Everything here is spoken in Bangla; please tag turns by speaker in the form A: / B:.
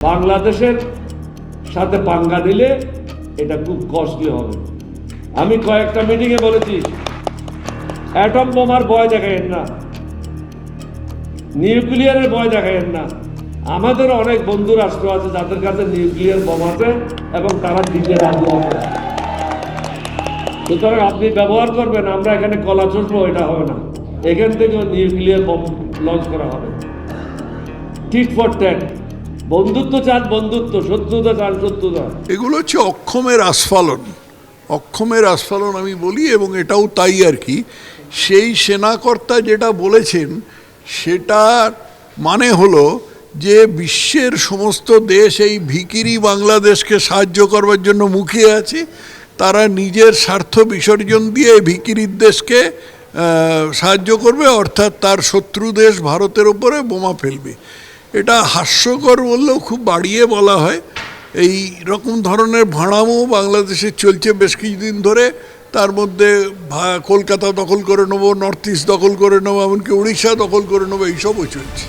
A: বাংলাদেশের সাথে পাঙ্গা নিলে এটা খুব কস্টলি হবে। আমি কয়েকটা মিটিংয়ে বলেছি অ্যাটম বোমার ভয় দেখায়েন না নিউক্লিয়ারের ভয় দেখায়েন না। আমাদের অনেক বন্ধু রাষ্ট্র আছে যাদের কাছে নিউক্লিয়ার বোম আছে এবং তারা দিতে রাজি আছে সুতরাং আপনি ব্যবহার করবেন, আমরা এখানে কলা চষবো এটা হবে না। এখান থেকে নিউক্লিয়ার বোম লঞ্চ করা হবে। টিট ফর ট্যাট বন্ধুত্ব চান বন্ধুত্ব, শত্রুতা চান শত্রুতা।
B: এগুলো হচ্ছে অক্ষমের আস্ফালন। অক্ষমের আস্ফালন আমি বলি এবং এটাও তাই আর কি। সেই সেনাকর্তা যেটা বলেছেন সেটার মানে হলো যে বিশ্বের সমস্ত দেশ এই ভিকিরি বাংলাদেশকে সাহায্য করবার জন্য মুখিয়ে আছে। তারা নিজের স্বার্থ বিসর্জন দিয়ে ভিকিরির দেশকে সাহায্য করবে, অর্থাৎ তার শত্রু দেশ ভারতের ওপরে বোমা ফেলবে। এটা হাস্যকর বললেও খুব বাড়িয়ে বলা হয়। এই রকম ধরনের ভাড়ামো বাংলাদেশে চলছে বেশ কিছুদিন ধরে। তার মধ্যে কলকাতা দখল করে নেব, নর্থ ইস্ট দখল করে নেব, এমনকি উড়িষ্যা দখল করে নেব, এইসবও চলছে।